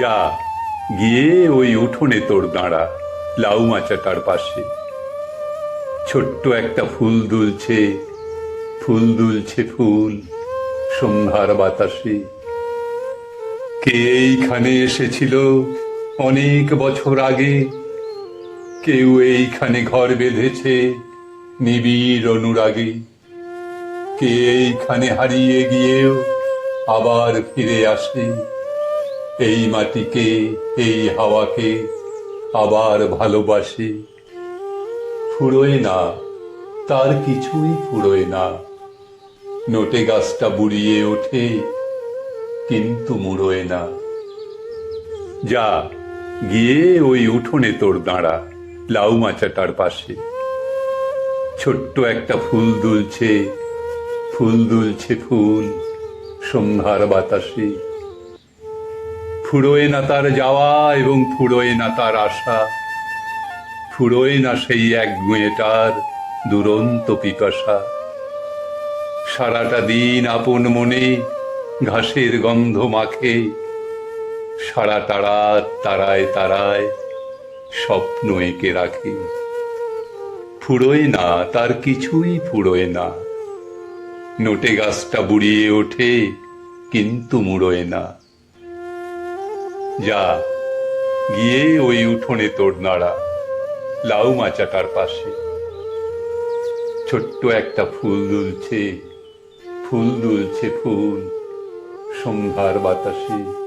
যা, গিয়ে ওই উঠোনে তোর দাঁড়া লাউ মাচাটার পাশে। ছোট্ট একটা ফুল দুলছে ফুল দুলছে ফুল সন্ধ্যার বাতাসে। কে এইখানে এসেছিল অনেক বছর আগে? কেউ এইখানে ঘর বেঁধেছে নিবিড় অনুরাগে? কে এইখানে হারিয়ে গিয়েও আবার ফিরে আসে? এই মাটিকে, এই হাওয়াকে আবার ভালোবাসে। ফুরোয় না, তার কিছুই ফুরোয় না। নোটে গাছটা বুড়িয়ে ওঠে, কিন্তু মুড়োয় না। যা, গিয়ে ওই উঠোনে তোর দাঁড়া, লাউ মাচাটার পাশে। ছোট্ট একটা ফুল দুলছে ফুল দুলছে ফুল সন্ধ্যার বাতাসে। ফুরোয় না তার যাওয়া এবং ফুরোয় না তার আশা ফুরোয় না সেই এক গুঁয়েটার দুরন্ত পিপাসা। সারাটা দিন আপন মনে ঘাসের গন্ধ মাখে। সারা তারা তারায় তারায় স্বপ্ন এঁকে রাখে। ফুরোয় না, তার কিছুই ফুরোয় না। নোটে গাছটা বুড়িয়ে ওঠে, কিন্তু মুড়োয় না। যা, গিয়ে ওই উঠোনে তোর নাড়া, লাউ মাচাটার পাশে। ছোট্ট একটা ফুল দুলছে ফুল দুলছে ফুল, সন্ধ্যার বাতাসে।